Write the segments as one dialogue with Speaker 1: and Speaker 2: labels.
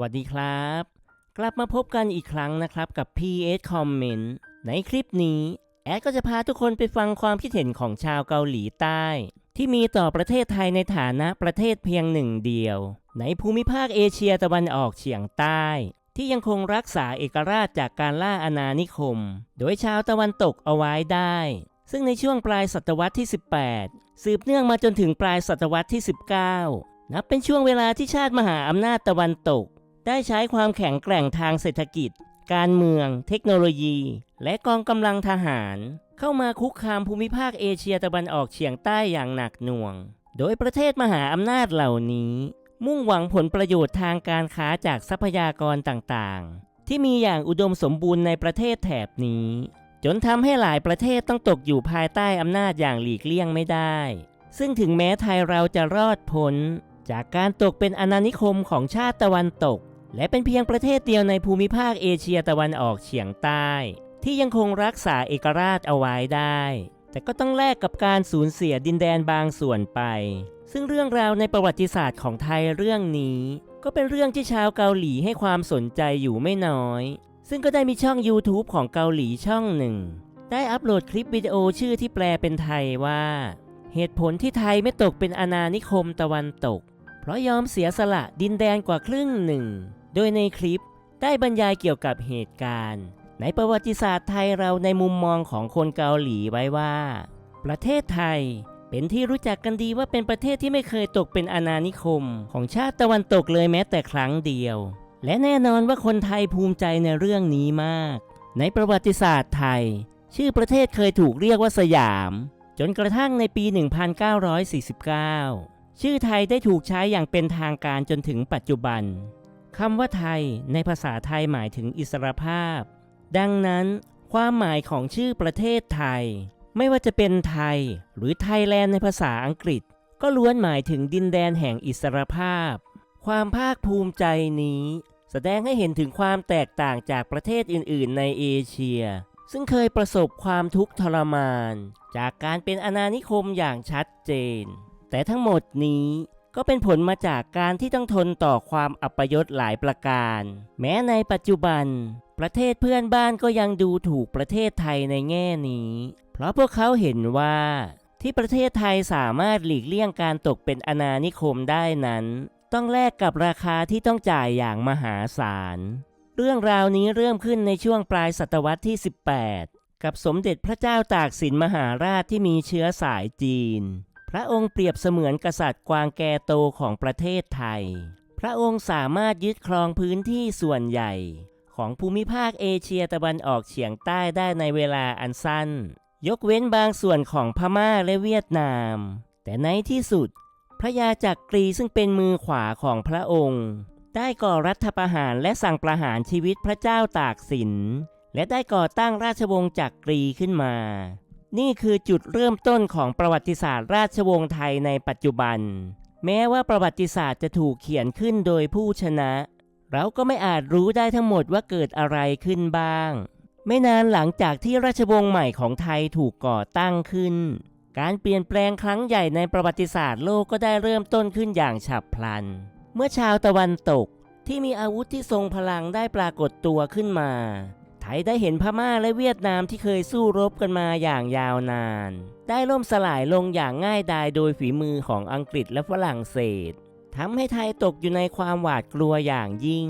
Speaker 1: วัสดีครับ กลับมาพบกันอีกครั้งนะครับกับ PS Comment ในคลิปนี้ แอดก็จะพาทุกคนไปฟังความคิดเห็นของชาวเกาหลีใต้ ที่มีต่อประเทศไทยในฐานะประเทศเพียงหนึ่งเดียว ในภูมิภาคเอเชียตะวันออกเฉียงใต้ ที่ยังคงรักษาเอกราชจากการล่าอาณานิคม โดยชาวตะวันตกเอาไว้ได้ ซึ่งในช่วงปลายศตวรรษที่ 18 สืบเนื่องมาจนถึงปลายศตวรรษที่ 19นับเป็นช่วงเวลาที่ชาติมหาอำนาจตะวันตก ได้ใช้ความแข็งแกร่งทางเศรษฐกิจ การเมือง เทคโนโลยี และกองกำลังทหาร เข้ามาคุกคามภูมิภาคเอเชียตะวันออกเฉียงใต้อย่างหนักหน่วง โดยประเทศมหาอำนาจเหล่านี้ มุ่งหวังผลประโยชน์ทางการค้าจากทรัพยากรต่างๆ ที่มีอย่างอุดมสมบูรณ์ในประเทศแถบนี้ จนทำให้หลายประเทศต้องตกอยู่ภายใต้อำนาจอย่างหลีกเลี่ยงไม่ได้ ซึ่งถึงแม้ไทยเราจะรอดพ้น จากการตกเป็นอาณานิคมของชาติตะวันตก และเป็นเพียงประเทศเดียวในภูมิภาคเอเชียตะวันออกเฉียงใต้ ที่ยังคงรักษาเอกราชเอาไว้ได้ แต่ก็ต้องแลกกับการสูญเสียดินแดนบางส่วนไป ซึ่งเรื่องราวในประวัติศาสตร์ของไทยเรื่องนี้ ก็เป็นเรื่องที่ชาวเกาหลีให้ความสนใจอยู่ไม่น้อย ซึ่งก็ได้มีช่อง YouTube ของเกาหลีช่องหนึ่ง ได้อัปโหลดคลิปวิดีโอชื่อที่แปลเป็นไทยว่า เหตุผลที่ไทยไม่ตกเป็นอาณานิคมตะวันตก เพราะยอมเสียสละดินแดนกว่าครึ่งหนึ่ง โดยในคลิปได้บรรยายเกี่ยวกับเหตุการณ์ ในประวัติศาสตร์ไทยเราในมุมมองของคนเกาหลีไว้ว่า ประเทศไทยเป็นที่รู้จักกันดีว่าเป็นประเทศที่ไม่เคยตกเป็นอาณานิคม ของชาติตะวันตกเลยแม้แต่ครั้งเดียว และแน่นอนว่าคนไทยภูมิใจในเรื่องนี้มาก ในประวัติศาสตร์ไทย ชื่อประเทศเคยถูกเรียกว่าสยาม จนกระทั่งในปี 1949 ชื่อไทยได้ถูกใช้อย่างเป็นทางการจนถึงปัจจุบัน คำว่าไทยในภาษาไทยหมายถึงอิสรภาพ ดังนั้นความหมายของชื่อประเทศไทย ไม่ว่าจะเป็นไทย หรือไทยแลนด์ในภาษาอังกฤษ ก็ล้วนหมายถึงดินแดนแห่งอิสรภาพ ความภาคภูมิใจนี้ แสดงให้เห็นถึงความแตกต่างจากประเทศอื่น ๆ ในเอเชีย ซึ่งเคยประสบความทุกข์ทรมาน จากการเป็นอาณานิคมอย่างชัดเจน แต่ทั้งหมดนี้ ก็เป็นผลมาจากการที่ต้องทนต่อความอัปยศหลายประการ แม้ในปัจจุบัน ประเทศเพื่อนบ้านก็ยังดูถูกประเทศไทยในแง่นี้ เพราะพวกเขาเห็นว่าที่ประเทศไทยสามารถหลีกเลี่ยงการตกเป็นอาณานิคมได้นั้น ต้องแลกกับราคาที่ต้องจ่ายอย่างมหาศาล เรื่องราวนี้เริ่มขึ้นในช่วงปลายศตวรรษที่ 18 กับสมเด็จพระเจ้าตากสินมหาราชที่มีเชื้อสายจีน ระองค์เปรียบเสมือนกษัตริย์กวางแกโตของประเทศไทย พระองค์สามารถยึดครองพื้นที่ส่วนใหญ่ ของภูมิภาคเอเชียตะวันออกเฉียงใต้ได้ในเวลาอันสั้น ยกเว้นบางส่วนของพม่าและเวียดนาม แต่ในที่สุด พระยาจักกรีซึ่งเป็นมือขวาของพระองค์ ได้ก่อรัฐประหารและสั่งประหารชีวิตพระเจ้าตากสิน และได้ก่อตั้งราชวงศ์จักกรีขึ้นมา นี่คือจุดเริ่มต้นของประวัติศาสตร์ราชวงศ์ไทยในปัจจุบัน แม้ว่าประวัติศาสตร์จะถูกเขียนขึ้นโดยผู้ชนะ เราก็ไม่อาจรู้ได้ทั้งหมดว่าเกิดอะไรขึ้นบ้าง ไม่นานหลังจากที่ราชวงศ์ใหม่ของไทยถูกก่อตั้งขึ้น การเปลี่ยนแปลงครั้งใหญ่ในประวัติศาสตร์โลกก็ได้เริ่มต้นขึ้นอย่างฉับพลัน เมื่อชาวตะวันตกที่มีอาวุธที่ทรงพลังได้ปรากฏตัวขึ้นมา ไทยได้เห็นพม่าและเวียดนามที่เคยสู้รบกันมาอย่างยาวนาน ได้ล่มสลายลงอย่างง่ายดายโดยฝีมือของอังกฤษและฝรั่งเศสทำให้ไทยตกอยู่ในความหวาดกลัวอย่างยิ่ง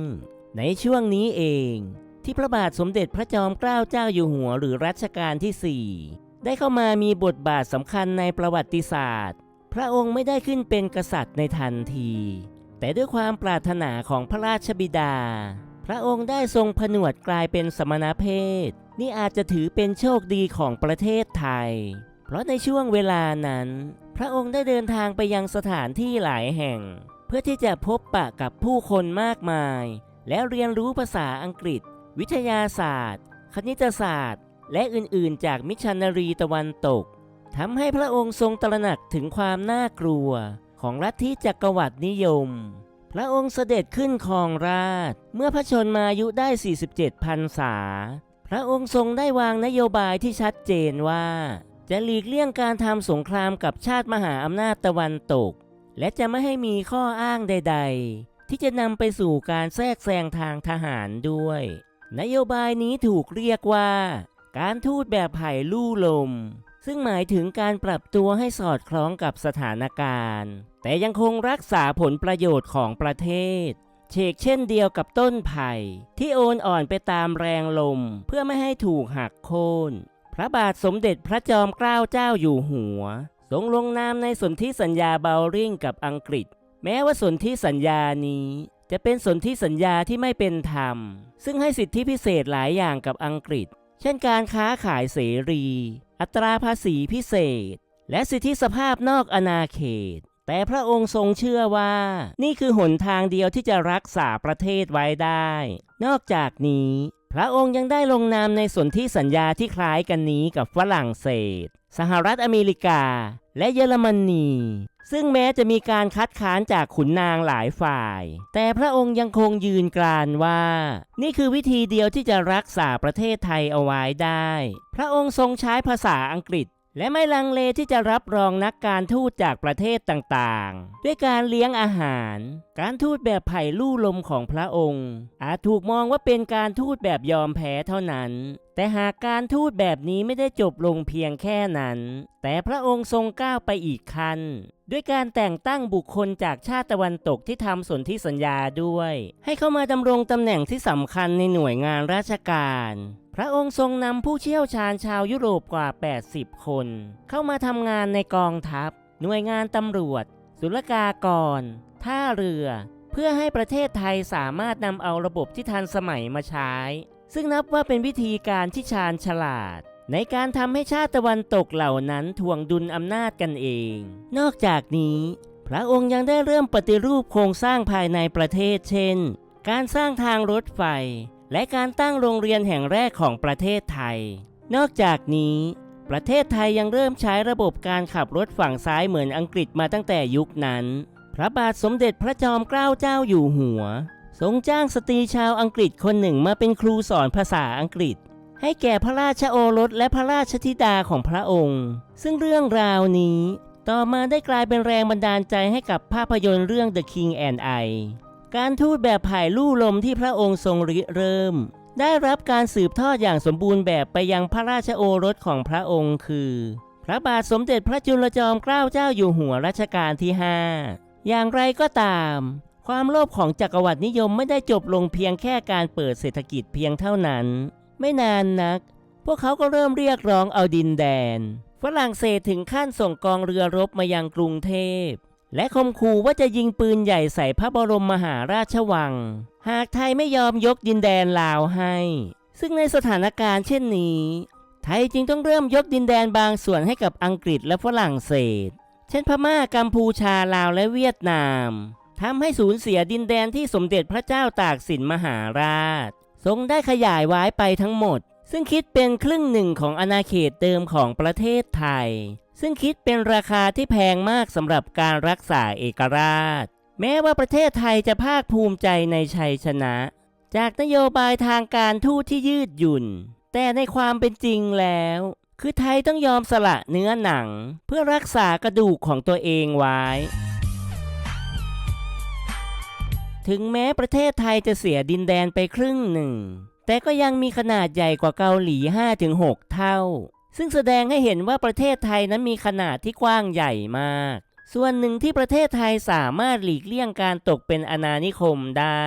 Speaker 1: ในช่วงนี้เอง ที่พระบาทสมเด็จพระจอมเกล้าเจ้าอยู่หัวหรือรัชกาลที่ 4 ได้เข้ามามีบทบาทสำคัญในประวัติศาสตร์ พระองค์ไม่ได้ขึ้นเป็นกษัตริย์ในทันที แต่ด้วยความปรารถนาของพระราชบิดา พระองค์ได้ทรงผนวดกลายเป็นสมณเพศ นี่อาจจะถือเป็นโชคดีของประเทศไทย เพราะในช่วงเวลานั้น พระองค์ได้เดินทางไปยังสถานที่หลายแห่ง เพื่อที่จะพบปะกับผู้คนมากมาย และเรียนรู้ภาษาอังกฤษ วิทยาศาสตร์ คณิตศาสตร์ และอื่นๆ จากมิชชันนารีตะวันตกทำให้พระองค์ทรงตระหนักถึงความน่ากลัวของลัทธิจักรวรรดินิยม พระองค์เสด็จขึ้นครองราช เมื่อพระชนมายุได้ 47พรรษา พระองค์ทรงได้วางนโยบายที่ชัดเจนว่า จะหลีกเลี่ยงการทำสงครามกับชาติมหาอำนาจตะวันตก และจะไม่ให้มีข้ออ้างใด ๆ ที่จะนำไปสู่การแทรกแซงทางทหารด้วย นโยบายนี้ถูกเรียกว่า การทูตแบบไผ่ลู่ลม ซึ่งหมายถึงการปรับตัวให้สอดคล้องกับสถานการณ์ แต่ยังคงรักษาผลประโยชน์ของประเทศ เชกเช่นเดียวกับต้นไผ่ที่โอนอ่อนไปตามแรงลม เพื่อไม่ให้ถูกหักโค่นพระบาทสมเด็จพระจอมเกล้าเจ้าอยู่หัวทรงลงนามในสนธิสัญญาเบลริงกับอังกฤษ แม้ว่าสนธิสัญญานี้จะเป็นสนธิสัญญาที่ไม่เป็นธรรม ซึ่งให้สิทธิพิเศษหลายอย่างกับอังกฤษ เช่นการค้าขายเสรี อัตราภาษีพิเศษ และสิทธิสภาพนอกอาณาเขต แต่พระองค์ทรงเชื่อว่า นี่คือหนทางเดียวที่จะรักษาประเทศไว้ได้ นอกจากนี้ พระองค์ยังได้ลงนามในสนธิสัญญาที่คล้ายกันนี้กับฝรั่งเศส สหรัฐอเมริกา และเยอรมนี ซึ่งแม้จะมีการคัดค้านจากขุนนางหลายฝ่าย แต่พระองค์ยังคงยืนกรานว่า นี่คือวิธีเดียวที่จะรักษาประเทศไทยเอาไว้ได้ พระองค์ทรงใช้ภาษาอังกฤษ และไม่ลังเลที่จะรับรองนักการทูตจากประเทศต่างๆ ด้วยการเลี้ยงอาหาร การทูตแบบไผ่ลู่ลมของพระองค์ อาจถูกมองว่าเป็นการทูตแบบยอมแพ้เท่านั้น แต่หากการทูตแบบนี้ไม่ได้จบลงเพียงแค่นั้น แต่พระองค์ทรงก้าวไปอีกขั้น ด้วยการแต่งตั้งบุคคลจากชาติตะวันตกที่ทำสนธิสัญญาด้วย ให้เข้ามาดำรงตำแหน่งที่สำคัญในหน่วยงานราชการ พระองค์ทรงนำผู้เชี่ยวชาญชาวยุโรปกว่า 80 คน เข้ามาทำงานในกองทัพ หน่วยงานตำรวจ ศุลกากร ท่าเรือ เพื่อให้ประเทศไทยสามารถนำเอาระบบที่ทันสมัยมาใช้ ซึ่งนับว่าเป็นวิธีการที่ชาญฉลาด ในการทำให้ชาติตะวันตกเหล่านั้นทวงดุลอำนาจกันเอง นอกจากนี้ พระองค์ยังได้เริ่มปฏิรูปโครงสร้างภายในประเทศ เช่น การสร้างทางรถไฟ และการตั้งโรงเรียนแห่งแรกของประเทศไทย นอกจากนี้ ประเทศไทยยังเริ่มใช้ระบบการขับรถฝั่งซ้ายเหมือนอังกฤษมาตั้งแต่ยุคนั้น พระบาทสมเด็จพระจอมเกล้าเจ้าอยู่หัว ทรงจ้างสตรีชาวอังกฤษคนหนึ่งมาเป็นครูสอนภาษาอังกฤษ ให้แก่พระราชโอรสและพระราชธิดาของพระองค์ ซึ่งเรื่องราวนี้ ต่อมาได้กลายเป็นแรงบันดาลใจให้กับภาพยนตร์เรื่อง The King and I การทูตแบบผ่ายลู่ลมที่พระองค์ทรงริเริ่ม ได้รับการสืบทอดอย่างสมบูรณ์แบบไปยังพระราชโอรสของพระองค์คือ พระบาทสมเด็จพระจุลจอมเกล้าเจ้าอยู่หัวรัชกาลที่ 5 อย่างไรก็ตาม ความโลภของจักรวรรดินิยมไม่ได้จบลงเพียงแค่การเปิดเศรษฐกิจเพียงเท่านั้น ไม่นานนัก พวกเขาก็เริ่มเรียกร้องเอาดินแดน ฝรั่งเศสถึงขั้นส่งกองเรือรบมายังกรุงเทพ และคมขู่ว่าจะยิงปืนใหญ่ใส่พระบรมมหาราชวัง หากไทยไม่ยอมยกดินแดนลาวให้ ซึ่งในสถานการณ์เช่นนี้ ไทยจึงต้องเริ่มยกดินแดนบางส่วนให้กับอังกฤษและฝรั่งเศส เช่นพม่ากัมพูชาลาวและเวียดนามทำให้สูญเสียดินแดนที่สมเด็จพระเจ้าตากสินมหาราช ทรงได้ขยายไว้ไปทั้งหมด ซึ่งคิดเป็นครึ่งหนึ่งของอาณาเขตเดิมของประเทศไทย ซึ่งคิดเป็นราคาที่แพงมากสำหรับการรักษาเอกราช แม้ว่าประเทศไทยจะภาคภูมิใจในชัยชนะ จากนโยบายทางการทูตที่ยืดหยุ่น แต่ในความเป็นจริงแล้ว คือไทยต้องยอมสละเนื้อหนัง เพื่อรักษากระดูกของตัวเองไว้ ถึงแม้ประเทศไทยจะเสียดินแดนไปครึ่งหนึ่ง แต่ก็ยังมีขนาดใหญ่กว่าเกาหลี 5-6 เท่า ซึ่งแสดงให้เห็นว่าประเทศไทยนั้นมีขนาดที่กว้างใหญ่มาก ส่วนหนึ่งที่ประเทศไทยสามารถหลีกเลี่ยงการตกเป็นอาณานิคมได้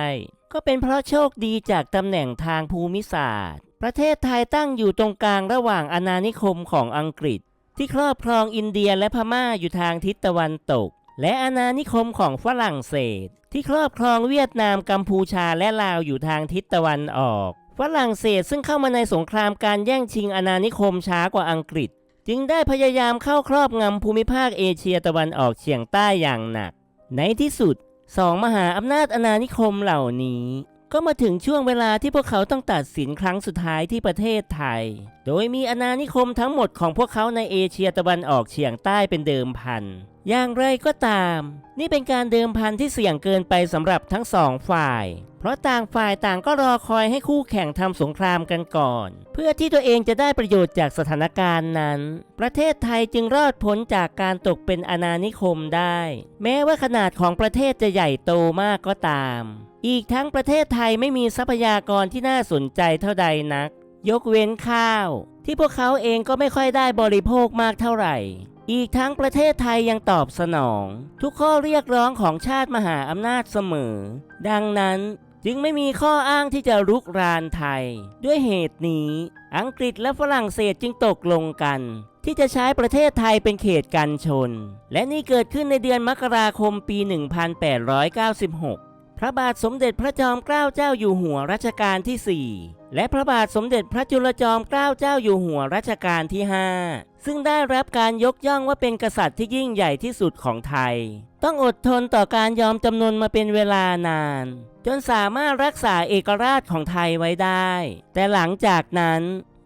Speaker 1: ก็เป็นเพราะโชคดีจากตำแหน่งทางภูมิศาสตร์ ประเทศไทยตั้งอยู่ตรงกลางระหว่างอาณานิคมของอังกฤษ ที่ครอบครองอินเดียและพม่าอยู่ทางทิศตะวันตก และอาณานิคมของฝรั่งเศส ที่ครอบครองเวียดนามกัมพูชาและลาวอยู่ทางทิศตะวันออก ฝรั่งเศสซึ่งเข้ามาในสงครามการแย่งชิงอาณานิคมช้ากว่าอังกฤษ จึงได้พยายามเข้าครอบงำภูมิภาคเอเชียตะวันออกเฉียงใต้อย่างหนัก ในที่สุดสองมหาอำนาจอาณานิคมเหล่านี้ ก็มาถึงช่วงเวลาที่พวกเขาต้องตัดสินครั้งสุดท้ายที่ประเทศไทย โดยมีอาณานิคมทั้งหมดของพวกเขาในเอเชียตะวันออกเฉียงใต้เป็นเดิมพัน อย่างไรก็ตาม นี่เป็นการเดิมพันที่เสี่ยงเกินไปสำหรับทั้งสองฝ่าย เพราะต่างฝ่ายต่างก็รอคอยให้คู่แข่งทำสงครามกันก่อน เพื่อที่ตัวเองจะได้ประโยชน์จากสถานการณ์นั้น ประเทศไทยจึงรอดพ้นจากการตกเป็นอาณานิคมได้ แม้ว่าขนาดของประเทศจะใหญ่โตมากก็ตาม อีกทั้งประเทศไทยไม่มีทรัพยากรที่น่าสนใจเท่าใดนัก ยกเว้นข้าว ที่พวกเขาเองก็ไม่ค่อยได้บริโภคมากเท่าไหร่ อีกทั้งประเทศไทยยังตอบสนอง ทุกข้อเรียกร้องของชาติมหาอำนาจเสมอ ดังนั้นจึงไม่มีข้ออ้างที่จะรุกรานไทย ด้วยเหตุนี้ อังกฤษและฝรั่งเศสจึงตกลงกัน ที่จะใช้ประเทศไทยเป็นเขตกันชน และนี่เกิดขึ้นในเดือนมกราคมปี 1896 พระบาทสมเด็จพระจอมเกล้าเจ้าอยู่หัวรัชกาลที่ 4 และพระบาทสมเด็จพระจุลจอมเกล้าเจ้าอยู่หัวรัชกาลที่ 5 ซึ่งได้รับการยกย่องว่าเป็นกษัตริย์ที่ยิ่งใหญ่ที่สุดของไทย ต้องอดทนต่อการยอมจำนนมาเป็นเวลานาน จนสามารถรักษาเอกราชของไทยไว้ได้ แต่หลังจากนั้น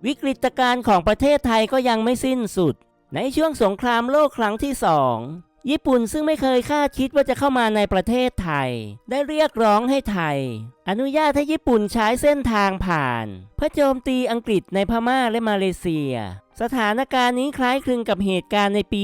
Speaker 1: วิกฤตการณ์ของประเทศไทยก็ยังไม่สิ้นสุด ในช่วงสงครามโลกครั้งที่สอง ญี่ปุ่นซึ่งไม่เคยคาดคิดว่าจะเข้ามาในประเทศไทย ได้เรียกร้องให้ไทย อนุญาตให้ญี่ปุ่นใช้เส้นทางผ่านเพื่อโจมตีอังกฤษในพม่าและมาเลเซีย สถานการณ์นี้คล้ายคลึงกับเหตุการณ์ในปี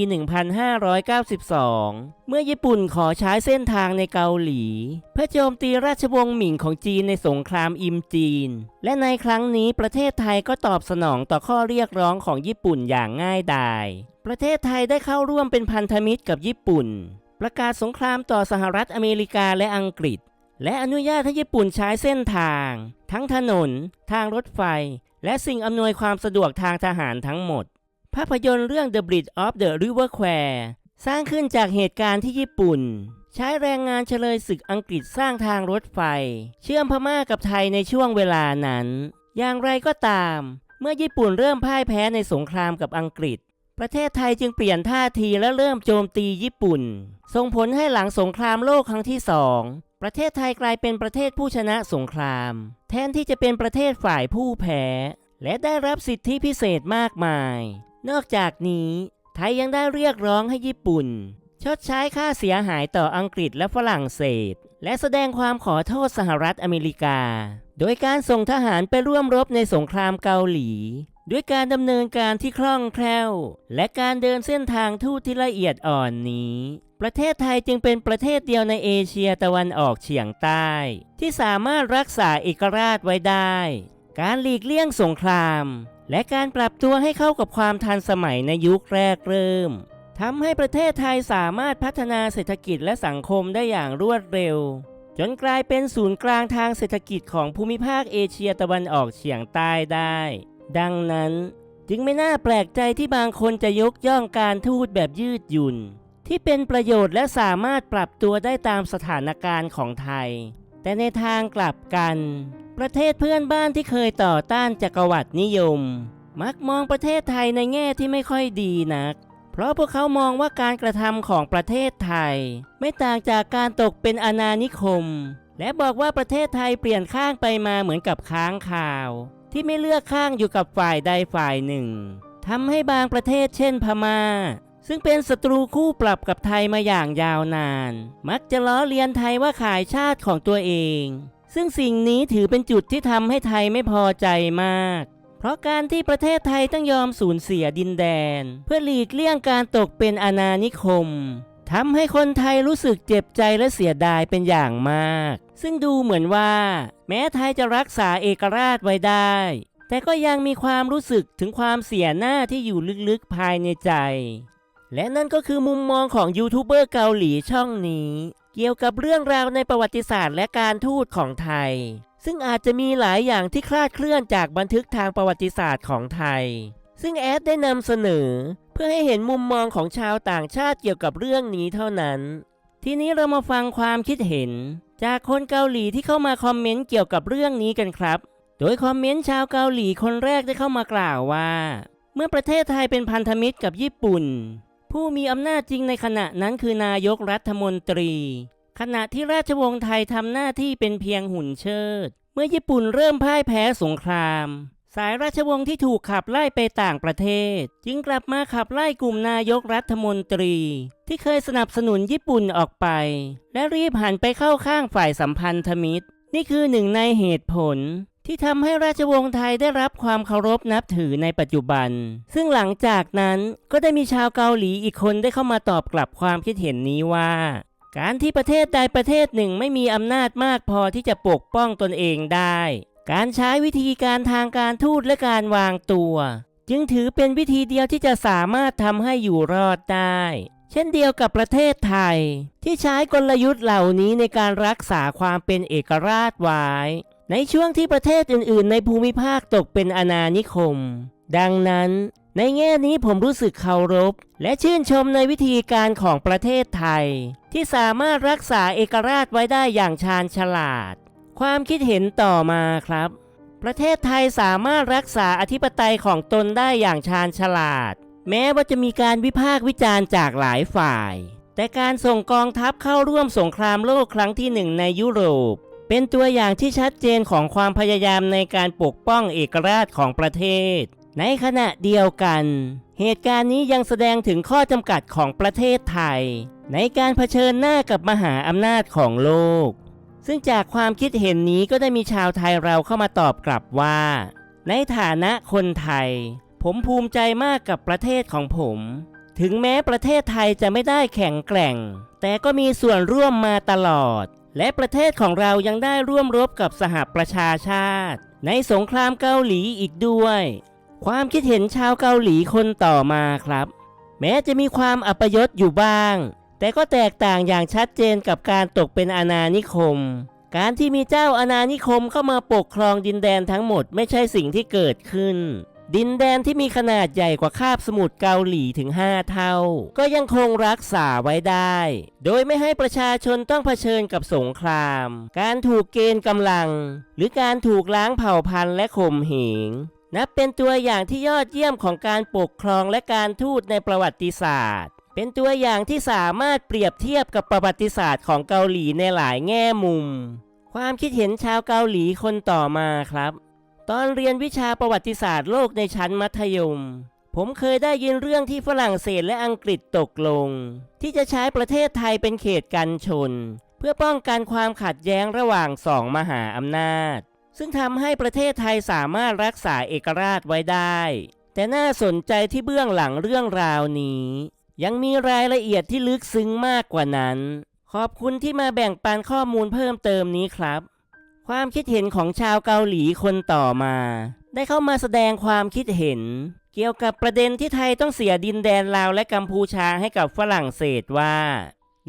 Speaker 1: 1592 เมื่อญี่ปุ่นขอใช้เส้นทางในเกาหลี เพื่อโจมตีราชวงศ์หมิงของจีนในสงครามอิมจีน และในครั้งนี้ประเทศไทยก็ตอบสนองต่อข้อเรียกร้องของญี่ปุ่นอย่างง่ายดาย ประเทศไทยได้เข้าร่วมเป็นพันธมิตรกับญี่ปุ่น ประกาศสงครามต่อสหรัฐอเมริกาและอังกฤษ และอนุญาตให้ญี่ปุ่นใช้เส้นทาง ทั้งถนน ทางรถไฟ และสิ่งอำนวยความสะดวกทางทหารทั้งหมด ภาพยนตร์เรื่อง The Bridge of the River Kwai สร้างขึ้นจากเหตุการณ์ที่ญี่ปุ่น ใช้แรงงานเฉลยศึกอังกฤษสร้างทางรถไฟ เชื่อมพม่ากับไทยในช่วงเวลานั้น อย่างไรก็ตาม เมื่อญี่ปุ่นเริ่มพ่ายแพ้ในสงครามกับอังกฤษ ประเทศไทยจึงเปลี่ยนท่าทีและเริ่มโจมตีญี่ปุ่น ส่งผลให้หลังสงครามโลกครั้งที่สองประเทศไทยกลายเป็นประเทศผู้ชนะสงคราม แทนที่จะเป็นประเทศฝ่ายผู้แพ้ และได้รับสิทธิพิเศษมากมาย นอกจากนี้ ไทยยังได้เรียกร้องให้ญี่ปุ่น ชดใช้ค่าเสียหายต่ออังกฤษและฝรั่งเศส และแสดงความขอโทษสหรัฐอเมริกา โดยการส่งทหารไปร่วมรบในสงครามเกาหลี ด้วยการดำเนินการที่คล่องแคล่ว และการเดินเส้นทางทูตที่ละเอียดอ่อนนี้ ประเทศไทยจึงเป็นประเทศเดียวในเอเชียตะวันออกเฉียงใต้ ที่สามารถรักษาเอกราชไว้ได้ การหลีกเลี่ยงสงคราม และการปรับตัวให้เข้ากับความทันสมัยในยุคแรกเริ่มทำให้ประเทศไทยสามารถพัฒนาเศรษฐกิจและสังคมได้อย่างรวดเร็ว จนกลายเป็นศูนย์กลางทางเศรษฐกิจของภูมิภาคเอเชียตะวันออกเฉียงใต้ได้ ดังนั้นจึงไม่น่าแปลกใจที่บางคนจะยกย่องการทูตแบบยืดหยุ่น ที่เป็นประโยชน์และสามารถปรับตัวได้ตามสถานการณ์ของไทย แต่ในทางกลับกัน ประเทศเพื่อนบ้านที่เคยต่อต้านจักรวรรดินิยม มักมองประเทศไทยในแง่ที่ไม่ค่อยดีนัก เพราะพวกเขามองว่าการกระทำของประเทศไทย ไม่ต่างจากการตกเป็นอาณานิคม และบอกว่าประเทศไทยเปลี่ยนข้างไปมาเหมือนกับค้างคาว ที่ไม่เลือกข้างอยู่กับฝ่ายใดฝ่ายหนึ่งทำให้บางประเทศเช่นพม่า ซึ่งเป็นศัตรูคู่ปรับกับไทยมาอย่างยาวนาน มักจะล้อเลียนไทยว่าขายชาติของตัวเอง ซึ่งสิ่งนี้ถือเป็นจุดที่ทำให้ไทยไม่พอใจมาก เพราะการที่ประเทศไทยต้องยอมสูญเสียดินแดน เพื่อหลีกเลี่ยงการตกเป็นอาณานิคม ทำให้คนไทยรู้สึกเจ็บใจและเสียดายเป็นอย่างมาก ซึ่งดูเหมือนว่า แม้ไทยจะรักษาเอกราชไว้ได้ แต่ก็ยังมีความรู้สึกถึงความเสียหน้าที่อยู่ลึกๆภายในใจ และนั่นก็คือมุมมองของยูทูบเบอร์เกาหลีช่องนี้ เกี่ยวกับเรื่องราวในประวัติศาสตร์และการทูตของไทย ซึ่งอาจจะมีหลายอย่างที่คลาดเคลื่อนจากบันทึกทางประวัติศาสตร์ของไทย ซึ่งแอดได้นำเสนอ พื่อให้เห็นมุมมองของชาวต่างชาติเกี่ยวกับเรื่องนี้เท่านั้น ทีนี้เรามาฟังความคิดเห็น จากคนเกาหลีที่เข้ามาคอมเมนต์เกี่ยวกับเรื่องนี้กันครับ โดยคอมเมนต์ชาวเกาหลีคนแรกได้เข้ามากล่าวว่า เมื่อประเทศไทยเป็นพันธมิตรกับญี่ปุ่น ผู้มีอำนาจจริงในขณะนั้นคือนายกรัฐมนตรี ขณะที่ราชวงศ์ไทยทำหน้าที่เป็นเพียงหุ่นเชิด เมื่อญี่ปุ่นเริ่มพ่ายแพ้สงคราม สายราชวงศ์ที่ถูกขับไล่ไปต่างประเทศ จึงกลับมาขับไล่กลุ่มนายกรัฐมนตรี ที่เคยสนับสนุนญี่ปุ่นออกไป และรีบหันไปเข้าข้างฝ่ายสัมพันธมิตร นี่คือหนึ่งในเหตุผลที่ทำให้ราชวงศ์ไทยได้รับความเคารพนับถือในปัจจุบัน ซึ่งหลังจากนั้นก็ได้มีชาวเกาหลีอีกคนได้เข้ามาตอบกลับความคิดเห็นนี้ว่า การที่ประเทศใดประเทศหนึ่งไม่มีอำนาจมากพอที่จะปกป้องตนเองได้ การใช้วิธีการทางการทูตและการวางตัว จึงถือเป็นวิธีเดียวที่จะสามารถทำให้อยู่รอดได้ เช่นเดียวกับประเทศไทย ที่ใช้กลยุทธ์เหล่านี้ในการรักษาความเป็นเอกราชไว้ ในช่วงที่ประเทศอื่น ๆ ในภูมิภาคตกเป็นอาณานิคม ดังนั้นในแง่นี้ผมรู้สึกเคารพ และชื่นชมในวิธีการของประเทศไทย ที่สามารถรักษาเอกราชไว้ได้อย่างชาญฉลาด ความคิดเห็นต่อมาครับ ประเทศไทยสามารถรักษาอธิปไตยของตนได้อย่างชาญฉลาด แม้ว่าจะมีการวิพากษ์วิจารณ์จากหลายฝ่าย แต่การส่งกองทัพเข้าร่วมสงครามโลกครั้งที่หนึ่งในยุโรป เป็นตัวอย่างที่ชัดเจนของความพยายามในการปกป้องเอกราชของประเทศ ในขณะเดียวกัน เหตุการณ์นี้ยังแสดงถึงข้อจำกัดของประเทศไทย ในการเผชิญหน้ากับมหาอำนาจของโลก ซึ่งจากความคิดเห็นนี้ก็ได้มีชาวไทยเราเข้ามาตอบกลับว่า ในฐานะคนไทย ผมภูมิใจมากกับประเทศของผม ถึงแม้ประเทศไทยจะไม่ได้แข็งแกร่ง แต่ก็มีส่วนร่วมมาตลอด และประเทศของเรายังได้ร่วมรบกับสหประชาชาติ ในสงครามเกาหลีอีกด้วย ความคิดเห็นชาวเกาหลีคนต่อมาครับ แม้จะมีความอัปยศอยู่บ้าง แต่ก็แตกต่างอย่างชัดเจนกับการตกเป็นอาณานิคม การที่มีเจ้าอาณานิคมเข้ามาปกครองดินแดนทั้งหมดไม่ใช่สิ่งที่เกิดขึ้น ดินแดนที่มีขนาดใหญ่กว่าคาบสมุทรเกาหลีถึง 5 เท่า ก็ยังคงรักษาไว้ได้ โดยไม่ให้ประชาชนต้องเผชิญกับสงคราม การถูกเกณฑ์กำลัง หรือการถูกล้างเผ่าพันธุ์และข่มเหงนับเป็นตัวอย่างที่ยอดเยี่ยมของการปกครองและการทูตในประวัติศาสตร์ เป็นตัวอย่างที่สามารถเปรียบเทียบกับประวัติศาสตร์ของเกาหลีในหลายแง่มุม ความคิดเห็นชาวเกาหลีคนต่อมาครับ ตอนเรียนวิชาประวัติศาสตร์โลกในชั้นมัธยม ผมเคยได้ยินเรื่องที่ฝรั่งเศสและอังกฤษตกลง ที่จะใช้ประเทศไทยเป็นเขตกันชน เพื่อป้องกันความขัดแย้งระหว่างสองมหาอำนาจ ซึ่งทำให้ประเทศไทยสามารถรักษาเอกราชไว้ได้ แต่น่าสนใจที่เบื้องหลังเรื่องราวนี้ ยังมีรายละเอียดที่ลึกซึ้งมากกว่านั้น ขอบคุณที่มาแบ่งปันข้อมูลเพิ่มเติมนี้ครับ ความคิดเห็นของชาวเกาหลีคนต่อมา ได้เข้ามาแสดงความคิดเห็น เกี่ยวกับประเด็นที่ไทยต้องเสียดินแดนลาวและกัมพูชาให้กับฝรั่งเศสว่า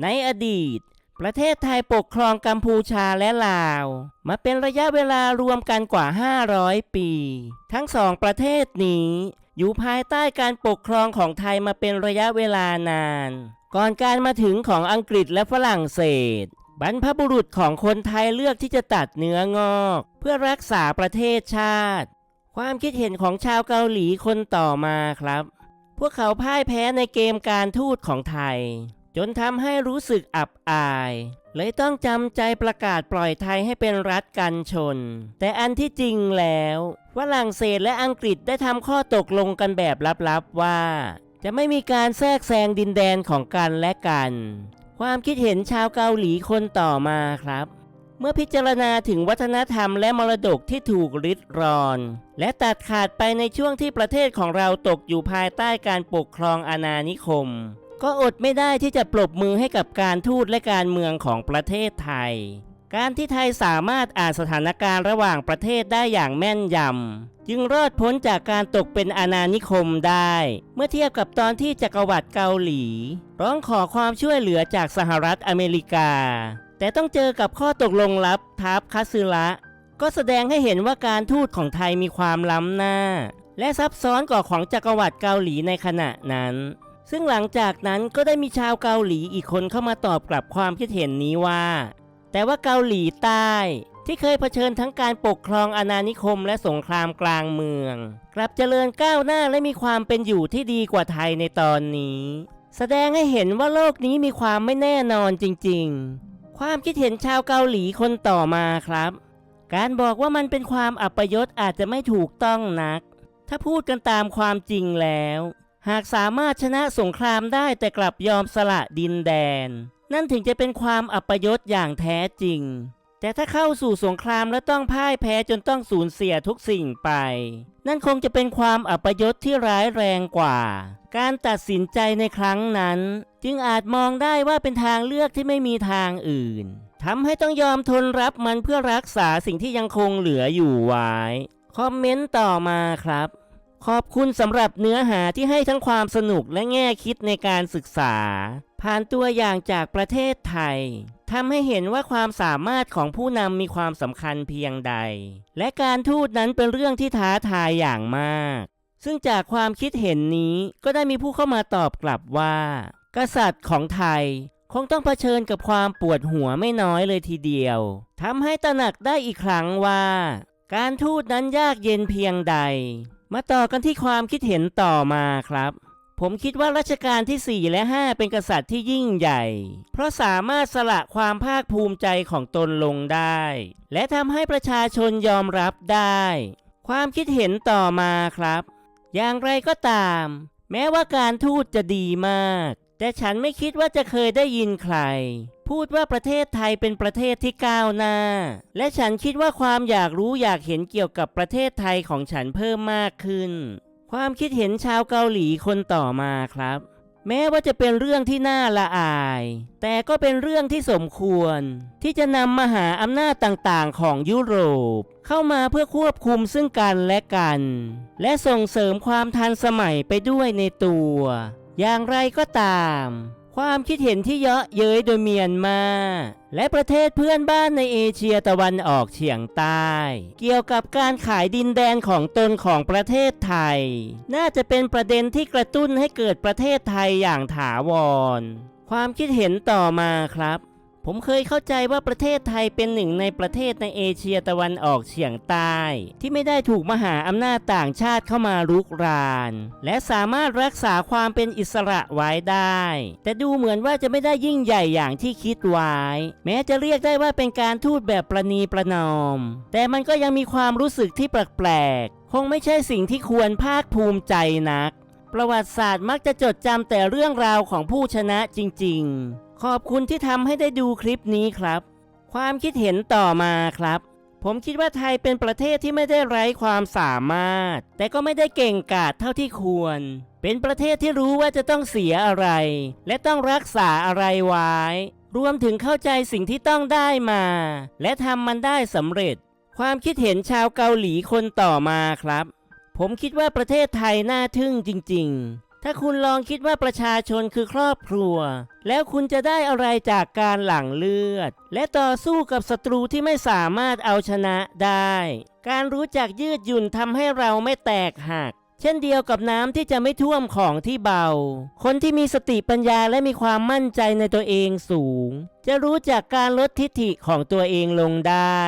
Speaker 1: ในอดีต ประเทศไทยปกครองกัมพูชาและลาว มาเป็นระยะเวลารวมกันกว่า 500 ปี ทั้งสองประเทศนี้ อยู่ภายใต้การปกครองของไทยมาเป็นระยะเวลานาน ก่อนการมาถึงของอังกฤษและฝรั่งเศส บรรพบุรุษของคนไทยเลือกที่จะตัดเนื้องอก เพื่อรักษาประเทศชาติ ความคิดเห็นของชาวเกาหลีคนต่อมาครับ พวกเขาพ่ายแพ้ในเกมการทูตของไทย จนทำให้รู้สึกอับอาย เลยต้องจำใจประกาศปล่อยไทยให้เป็นรัฐกันชน แต่อันที่จริงแล้วฝรั่งเศสและอังกฤษได้ทำข้อตกลงกันแบบลับๆว่า จะไม่มีการแทรกแซงดินแดนของกันและกัน ความคิดเห็นชาวเกาหลีคนต่อมาครับเมื่อพิจารณาถึงวัฒนธรรมและมรดกที่ถูกริดรอน และตัดขาดไปในช่วงที่ประเทศของเราตกอยู่ภายใต้การปกครองอาณานิคม ก็อดไม่ได้ที่จะปรบมือให้กับการทูตและการเมืองของประเทศไทย การที่ไทยสามารถอ่านสถานการณ์ระหว่างประเทศได้อย่างแม่นยำจึงรอดพ้นจากการตกเป็นอาณานิคมได้ เมื่อเทียบกับตอนที่จักรวรรดิเกาหลี ร้องขอความช่วยเหลือจากสหรัฐอเมริกา แต่ต้องเจอกับข้อตกลงลับทับคาซึระก็แสดงให้เห็นว่าการทูตของไทยมีความล้ำหน้า และซับซ้อนกว่าของจักรวรรดิเกาหลีในขณะนั้น ซึ่งหลังจากนั้นก็ได้มีชาวเกาหลีอีกคนเข้ามาตอบกลับความคิดเห็นนี้ว่า แต่ว่าเกาหลีใต้ ที่เคยเผชิญทั้งการปกครองอาณานิคมและสงครามกลางเมือง กลับเจริญก้าวหน้าและมีความเป็นอยู่ที่ดีกว่าไทยในตอนนี้ แสดงให้เห็นว่าโลกนี้มีความไม่แน่นอนจริง ๆ ความคิดเห็นชาวเกาหลีคนต่อมาครับ การบอกว่ามันเป็นความอัปยศอาจจะไม่ถูกต้องนัก ถ้าพูดกันตามความจริงแล้ว หากสามารถชนะสงครามได้แต่กลับยอมสละดินแดน นั่นถึงจะเป็นความอัปยศอย่างแท้จริง แต่ถ้าเข้าสู่สงครามและต้องพ่ายแพ้จนต้องสูญเสียทุกสิ่งไป นั่นคงจะเป็นความอัปยศที่ร้ายแรงกว่า การตัดสินใจในครั้งนั้น จึงอาจมองได้ว่าเป็นทางเลือกที่ไม่มีทางอื่นทำให้ต้องยอมทนรับมันเพื่อรักษาสิ่งที่ยังคงเหลืออยู่ไว้ คอมเมนต์ต่อมาครับ ขอบคุณสำหรับเนื้อหาที่ให้ทั้งความสนุกและแง่คิดในการศึกษา ผ่านตัวอย่างจากประเทศไทยทำให้เห็นว่าความสามารถของผู้นำมีความสำคัญเพียงใด และการทูตนั้นเป็นเรื่องที่ท้าทายอย่างมาก ซึ่งจากความคิดเห็นนี้ก็ได้มีผู้เข้ามาตอบกลับว่า กษัตริย์ของไทยคงต้องเผชิญกับความปวดหัวไม่น้อยเลยทีเดียวทำให้ตระหนักได้อีกครั้งว่า การทูตนั้นยากเย็นเพียงใด มาต่อกันที่ความคิดเห็นต่อมาครับ ผมคิดว่ารัชกาลที่ 4 และ 5 เป็นกษัตริย์ที่ยิ่งใหญ่ เพราะสามารถสละความภาคภูมิใจของตนลงได้ และทำให้ประชาชนยอมรับได้ ความคิดเห็นต่อมาครับ อย่างไรก็ตาม แม้ว่าการทูตจะดีมาก แต่ฉันไม่คิดว่าจะเคยได้ยินใคร พูดว่าประเทศไทยเป็นประเทศที่ก้าวหน้า และฉันคิดว่าความอยากรู้อยากเห็นเกี่ยวกับประเทศไทยของฉันเพิ่มมากขึ้น ความคิดเห็นชาวเกาหลีคนต่อมาครับ แม้ว่าจะเป็นเรื่องที่น่าละอาย แต่ก็เป็นเรื่องที่สมควร ที่จะนำมหาอำนาจต่างๆ ของยุโรป เข้ามาเพื่อควบคุมซึ่งกันและกัน และส่งเสริมความทันสมัยไปด้วยในตัว อย่างไรก็ตาม ความคิดเห็นที่เยาะเย้ยโดยเมียนมา และประเทศเพื่อนบ้านในเอเชียตะวันออกเฉียงใต้ เกี่ยวกับการขายดินแดนของตนของประเทศไทย น่าจะเป็นประเด็นที่กระตุ้นให้เกิดประเทศไทยอย่างถาวร ความคิดเห็นต่อมาครับ ผมเคยเข้าใจว่าประเทศไทยเป็นหนึ่งในประเทศในเอเชียตะวันออกเฉียงใต้ ที่ไม่ได้ถูกมหาอำนาจต่างชาติเข้ามารุกราน และสามารถรักษาความเป็นอิสระไว้ได้ แต่ดูเหมือนว่าจะไม่ได้ยิ่งใหญ่อย่างที่คิดไว้แม้จะเรียกได้ว่าเป็นการทูตแบบประนีประนอม แต่มันก็ยังมีความรู้สึกที่แปลกๆคงไม่ใช่สิ่งที่ควรภาคภูมิใจนัก ประวัติศาสตร์มักจะจดจำแต่เรื่องราวของผู้ชนะจริง ๆ ขอบคุณที่ทำให้ได้ดูคลิปนี้ครับ ความคิดเห็นต่อมาครับ ผมคิดว่าไทยเป็นประเทศที่ไม่ได้ไร้ความสามารถ แต่ก็ไม่ได้เก่งกาจเท่าที่ควร เป็นประเทศที่รู้ว่าจะต้องเสียอะไร และต้องรักษาอะไรไว้ รวมถึงเข้าใจสิ่งที่ต้องได้มา และทำมันได้สำเร็จ ความคิดเห็นชาวเกาหลีคนต่อมาครับผมคิดว่าประเทศไทยน่าทึ่งจริงๆ ถ้าคุณลองคิดว่าประชาชนคือครอบครัว แล้วคุณจะได้อะไรจากการหลั่งเลือด และต่อสู้กับศัตรูที่ไม่สามารถเอาชนะได้ การรู้จักยืดหยุ่นทำให้เราไม่แตกหัก เช่นเดียวกับน้ำที่จะไม่ท่วมของที่เบา คนที่มีสติปัญญาและมีความมั่นใจในตัวเองสูง จะรู้จักการลดทิฐิของตัวเองลงได้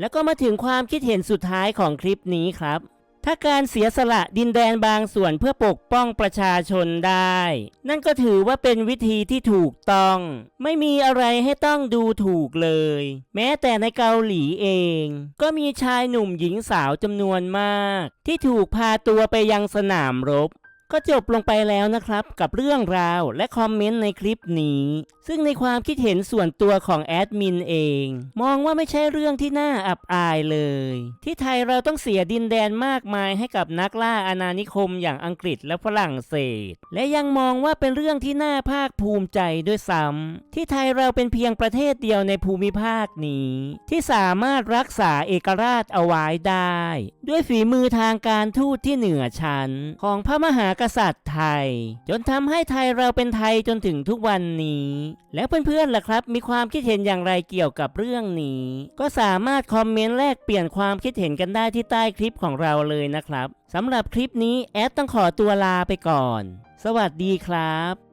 Speaker 1: แล้วก็มาถึงความคิดเห็นสุดท้ายของคลิปนี้ครับ ถ้าการเสียสละดินแดนบางส่วนเพื่อปกป้องประชาชนได้ นั่นก็ถือว่าเป็นวิธีที่ถูกต้อง ไม่มีอะไรให้ต้องดูถูกเลย แม้แต่ในเกาหลีเอง ก็มีชายหนุ่มหญิงสาวจำนวนมาก ที่ถูกพาตัวไปยังสนามรบ ก็จบลงไปแล้วนะครับ กับเรื่องราวและคอมเมนต์ในคลิปนี้ ซึ่งในความคิดเห็นส่วนตัวของแอดมินเอง มองว่าไม่ใช่เรื่องที่น่าอับอายเลย ที่ไทยเราต้องเสียดินแดนมากมายให้กับนักล่าอาณานิคมอย่างอังกฤษและฝรั่งเศส และยังมองว่าเป็นเรื่องที่น่าภาคภูมิใจด้วยซ้ำที่ไทยเราเป็นเพียงประเทศเดียวในภูมิภาคนี้ ที่สามารถรักษาเอกราชเอาไว้ได้ ด้วยฝีมือทางการทูตที่เหนือชั้น ของพระมหากษัตริย์ไทย จนทำให้ไทยเราเป็นไทยจนถึงทุกวันนี้ แล้วเพื่อนๆล่ะครับ มีความคิดเห็นอย่างไรเกี่ยวกับเรื่องนี้ ก็สามารถคอมเมนต์แลกเปลี่ยนความคิดเห็นกันได้ที่ใต้คลิปของเราเลยนะครับสำหรับคลิปนี้แอดต้องขอตัวลาไปก่อน สวัสดีครับ